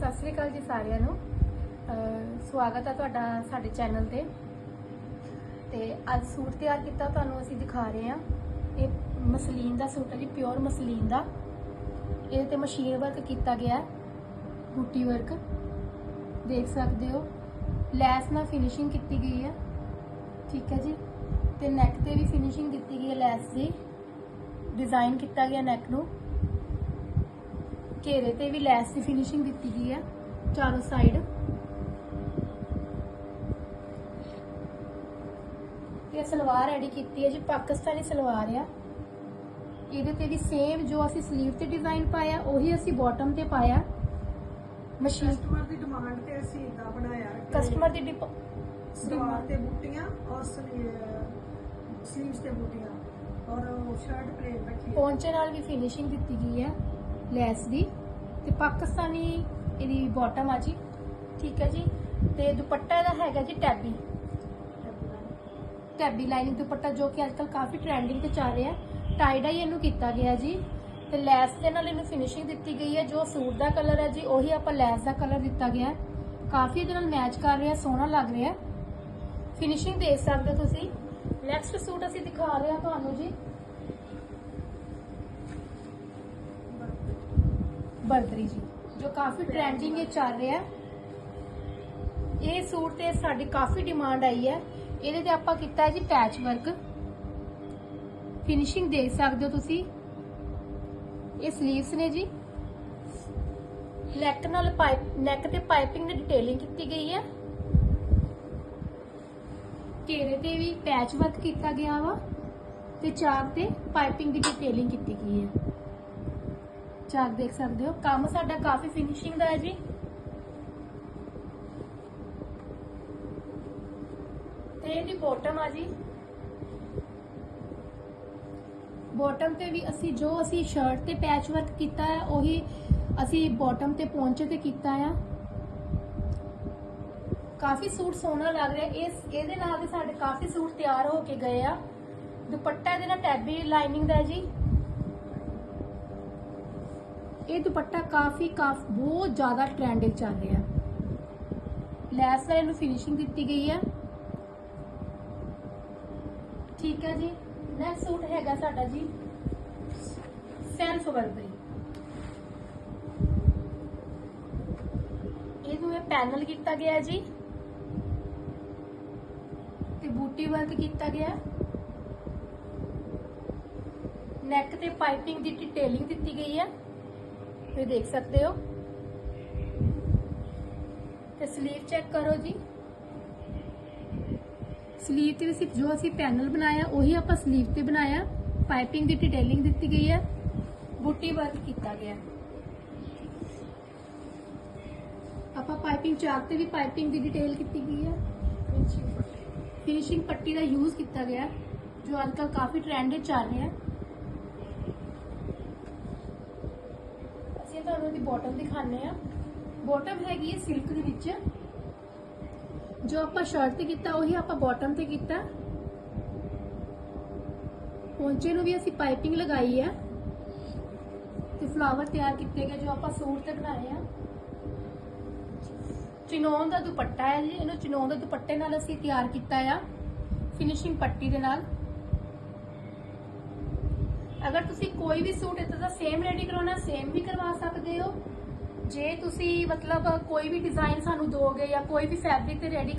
ਸਤਿ ਸ੍ਰੀ ਅਕਾਲ ਜੀ ਸਾਰਿਆਂ ਨੂੰ। ਸਵਾਗਤ ਹੈ ਤੁਹਾਡਾ ਸਾਡੇ ਚੈਨਲ ਤੇ। ਤੇ ਅੱਜ ਸੂਟ ਤਿਆਰ ਕੀਤਾ ਤੁਹਾਨੂੰ ਅਸੀਂ ਦਿਖਾ ਰਹੇ ਹਾਂ। ਇਹ ਮਸਲੀਨ ਦਾ ਸੂਟ ਹੈ ਜੀ ਪਿਓਰ ਮਸਲੀਨ ਦਾ। ਇਹਦੇ ਤੇ ਮਸ਼ੀਨ ਵਰਕ ਕੀਤਾ ਗਿਆ ਹੈ ਬੂਟੀ ਵਰਕ ਦੇਖ ਸਕਦੇ ਹੋ, ਲੈਸ ਨਾਲ ਫਿਨਿਸ਼ਿੰਗ ਕੀਤੀ ਗਈ ਹੈ। ਠੀਕ ਹੈ ਜੀ। ਤੇ ਨੈਕ ਤੇ ਵੀ ਫਿਨਿਸ਼ਿੰਗ ਦਿੱਤੀ ਗਈ ਹੈ ਲੈਸ ਦੀ। ਡਿਜ਼ਾਈਨ ਕੀਤਾ ਗਿਆ ਨੈਕ ਨੂੰ। ਘੇਰੇ ਤੇ ਵੀ ਲੈਸ ਦੀ ਫਿਨਿਸ਼ਿੰਗ ਦਿੱਤੀ ਗਈ ਹੈ ਚਾਰੋਂ ਸਾਈਡ ਇਹ ਸਲਵਾਰ ਰੈਡੀ ਕੀਤੀ ਹੈ ਜੀ ਪਾਕਿਸਤਾਨੀ ਸਲਵਾਰ ਆ। ਇਹਦੇ ਤੇ ਵੀ ਸੇਮ ਜੋ ਅਸੀਂ ਸਲੀਵ ਤੇ ਡਿਜ਼ਾਈਨ ਪਾਇਆ ਉਹੀ ਅਸੀਂ ਬਾਟਮ ਤੇ ਪਾਇਆ। ਮਸ਼ੀਨ ਕਸਟਮਰ ਦੀ ਡਿਮਾਂਡ ਤੇ ਅਸੀਂ ਇਦਾਂ ਬਣਾਇਆ ਕਿ ਕਸਟਮਰ ਦੀ ਡਿਪ- ਸਲਵਾਰ ਤੇ ਬੂਟੀਆਂ ਔਰ ਸਲੀਵਸ ਤੇ ਬੂਟੀਆਂ। ਔਰ ਸ਼ਰਟ ਪਲੇਨ ਰੱਖੀ। ਹੈ। ਪੌਂਚੇ ਨਾਲ ਵੀ ਫਿਨਿਸ਼ਿੰਗ ਦਿੱਤੀ ਗਈ ਹੈ। ਲੈਸ ਦੀ ਤੇ ਪਾਕਿਸਤਾਨੀ ਇਹਦੀ ਬਾਟਮ ਆ ਜੀ। ਠੀਕ ਹੈ ਜੀ। ਤੇ ਦੁਪੱਟਾ ਇਹਦਾ ਹੈਗਾ ਜੀ ਟੈਬੀ। ਟੈਬੀ ਲਾਈਨਿੰਗ ਦੁਪੱਟਾ ਜੋ ਕਿ ਅੱਜਕੱਲ ਕਾਫੀ ਟ੍ਰੈਂਡਿੰਗ ਤੇ ਚੱਲ ਰਿਹਾ। ਟਾਈ ਡਾਈ ਇਹਨੂੰ ਕੀਤਾ ਗਿਆ ਜੀ। ਤੇ ਲੈਸ ਦੇ ਨਾਲ ਇਹਨੂੰ ਫਿਨਿਸ਼ਿੰਗ ਦਿੱਤੀ ਗਈ ਹੈ। ਜੋ ਸੂਟ ਦਾ ਕਲਰ ਹੈ ਜੀ, ਉਹੀ ਆਪਾਂ ਲੈਸ ਦਾ ਕਲਰ ਦਿੱਤਾ ਗਿਆ ਕਾਫੀ ਇਹਦੇ ਨਾਲ ਮੈਚ ਕਰ ਰਿਹਾ, ਸੋਹਣਾ ਲੱਗ ਰਿਹਾ। ਫਿਨਿਸ਼ਿੰਗ ਦੇਖ ਸਕਦੇ ਹੋ ਤੁਸੀਂ। ਨੈਕਸਟ ਸੂਟ ਅਸੀਂ ਦਿਖਾ ਰਹੇ ਹਾਂ ਤੁਹਾਨੂੰ ਜੀ। ਬਰਦਰੀ ਜੀ, ਜੋ ਕਾਫੀ ਟ੍ਰੈਂਡਿੰਗ ਇਹ ਚੱਲ ਰਿਹਾ ਇਹ ਸੂਟ ਤੇ ਸਾਡੀ ਕਾਫੀ ਡਿਮਾਂਡ ਆਈ ਹੈ। ਇਹਦੇ ਤੇ ਆਪਾਂ ਕੀਤਾ ਹੈ ਜੀ ਪੈਚ ਵਰਕ ਫਿਨਿਸ਼ਿੰਗ ਦੇਖ ਸਕਦੇ ਹੋ ਤੁਸੀਂ। ਇਹ ਸਲੀਵਸ ਨੇ ਜੀ। ਨੈਕ ਨਾਲ ਪਾਈਪ ਨੈਕ ਤੇ ਪਾਈਪਿੰਗ ਦੀ ਡਿਟੇਲਿੰਗ ਕੀਤੀ ਗਈ ਹੈ। ਘੇਰੇ ਤੇ ਵੀ ਪੈਚ ਵਰਕ ਕੀਤਾ ਗਿਆ ਵਾ। ਤੇ ਚਾਰ ਤੇ ਪਾਈਪਿੰਗ ਦੀ ਡਿਟੇਲਿੰਗ ਕੀਤੀ ਗਈ ਹੈ। ਚਾਕ ਦੇਖ ਸਕਦੇ ਹੋ। ਕੰਮ ਸਾਡਾ ਕਾਫੀ ਫਿਨਿਸ਼ਿੰਗ ਦਾ ਹੈ ਜੀ। ਤੇ ਇਹਦੀ ਬੋਟਮ ਆ ਜੀ। ਬੋਟਮ ਤੇ ਵੀ ਅਸੀਂ ਜੋ ਅਸੀਂ ਸ਼ਰਟ ਤੇ ਪੈਚ ਵਰਕ ਕੀਤਾ ਹੈ, ਉਹੀ ਅਸੀਂ ਬਾਟਮ ਤੇ ਪਹੁੰਚੇ ਤੇ ਕੀਤਾ ਆ। ਕਾਫੀ ਸੂਟ ਸੋਹਣਾ ਲੱਗ ਰਿਹਾ। ਇਸ, ਇਹਦੇ ਨਾਲ ਦੇ ਸਾਡੇ ਕਾਫੀ ਸੂਟ ਤਿਆਰ ਹੋ ਕੇ ਗਏ ਆ। ਦੁਪੱਟਾ ਇਹਦੇ ਨਾਲ ਟੈਬੀ ਲਾਈਨਿੰਗ ਦਾ ਜੀ। ਇਹ ਦੁਪੱਟਾ ਕਾਫੀ ਕਾਫ, ਬਹੁਤ ਜ਼ਿਆਦਾ ਟ੍ਰੈਂਡਿੰਗ ਚੱਲ ਰਿਹਾ। ਲੈਸ ਨਾਲ ਇਹਨੂੰ ਫਿਨਿਸ਼ਿੰਗ ਦਿੱਤੀ ਗਈ ਹੈ ਠੀਕ ਹੈ ਜੀ। ਨੈਕਸਟ ਸੂਟ ਹੈਗਾ ਸਾਡਾ ਜੀ। ਸੈਲਫ ਵਰਬਰੀ ਇਹਨੂੰ ਇਹ ਪੈਨਲ ਕੀਤਾ ਗਿਆ ਜੀ। ਤੇ ਬੂਟੀ ਵਰਕ ਕੀਤਾ ਗਿਆ। ਹੈ ਨੈਕ ਤੇ ਪਾਈਪਿੰਗ ਦੀ ਡਿਟੇਲਿੰਗ ਦਿੱਤੀ ਗਈ ਹੈ ਤੁਸੀਂ ਦੇਖ ਸਕਦੇ ਹੋ ਤੇ ਸਲੀਵ ਚੈੱਕ ਕਰੋ ਜੀ ਸਲੀਵ ਤੇ ਵੀ ਸਿਰਫ ਜੋ ਅਸੀਂ ਪੈਨਲ ਬਣਾਇਆ ਉਹੀ ਆਪਾਂ ਸਲੀਵ ਤੇ ਬਣਾਇਆ ਪਾਈਪਿੰਗ ਦੀ ਡਿਟੇਲਿੰਗ ਦਿੱਤੀ ਗਈ ਹੈ ਬੂਟੀ ਵਰਕ ਕੀਤਾ ਗਿਆ ਹੈ। ਆਪਾਂ ਪਾਈਪਿੰਗ ਚਾਕ ਤੇ ਵੀ ਪਾਈਪਿੰਗ ਦੀ ਡਿਟੇਲ ਕੀਤੀ ਗਈ ਹੈ ਫਿਨਿਸ਼ਿੰਗ ਪੱਟੀ ਦਾ ਯੂਜ਼ ਕੀਤਾ ਗਿਆ ਹੈ, ਜੋ ਅੱਜਕੱਲ ਕਾਫੀ ਟ੍ਰੈਂਡ ਵਿੱਚ ਚੱਲ ਰਿਹਾ ਹੈ ਅਸੀਂ ਤੁਹਾਨੂੰ ਇਹਦੀ ਬਾਟਮ ਦਿਖਾਣੇ ਆ ਬਾਟਮ ਹੈਗੀ ਹੈ ਸਿਲਕ ਦੇ ਵਿੱਚ। ਜੋ ਆਪਾਂ ਸ਼ਰਟ ਤੇ ਕੀਤਾ, ਉਹੀ ਆਪਾਂ ਬਾਟਮ ਤੇ ਕੀਤਾ। ਪੌਂਚੇ ਨੂੰ ਵੀ ਅਸੀਂ ਪਾਈਪਿੰਗ ਲਗਾਈ ਹੈ। ਤੇ ਫਲਾਵਰ ਤਿਆਰ ਕੀਤੇ ਗਏ ਜੋ ਆਪਾਂ ਸੂਟ ਤੇ ਬਣਾਏ ਆ। ਚਿਨੋਨ ਦਾ ਦੁਪੱਟਾ ਹੈ ਜੀ। ਇਹਨੂੰ ਚਿਨੋਨ ਦੇ ਦੁਪੱਟੇ ਨਾਲ ਅਸੀਂ ਤਿਆਰ ਕੀਤਾ ਆ। ਫਿਨਿਸ਼ਿੰਗ ਪੱਟੀ ਦੇ ਨਾਲ। ਅਗਰ ਤੁਸੀਂ ਕੋਈ ਵੀ ਸੂਟ ਇਦਾਂ ਦਾ ਸੇਮ ਰੈਡੀ ਕਰਾਉਣਾ ਸੇਮ ਵੀ ਕਰਵਾ ਸਕਦੇ ਹੋ। ਜੇ ਤੁਸੀਂ ਮਤਲਬ ਕੋਈ ਵੀ ਡਿਜ਼ਾਈਨ ਸਾਨੂੰ ਦੋਗੇ ਜਾਂ ਕੋਈ ਵੀ ਫੈਬਰਿਕ ਤੇ ਰੈਡੀ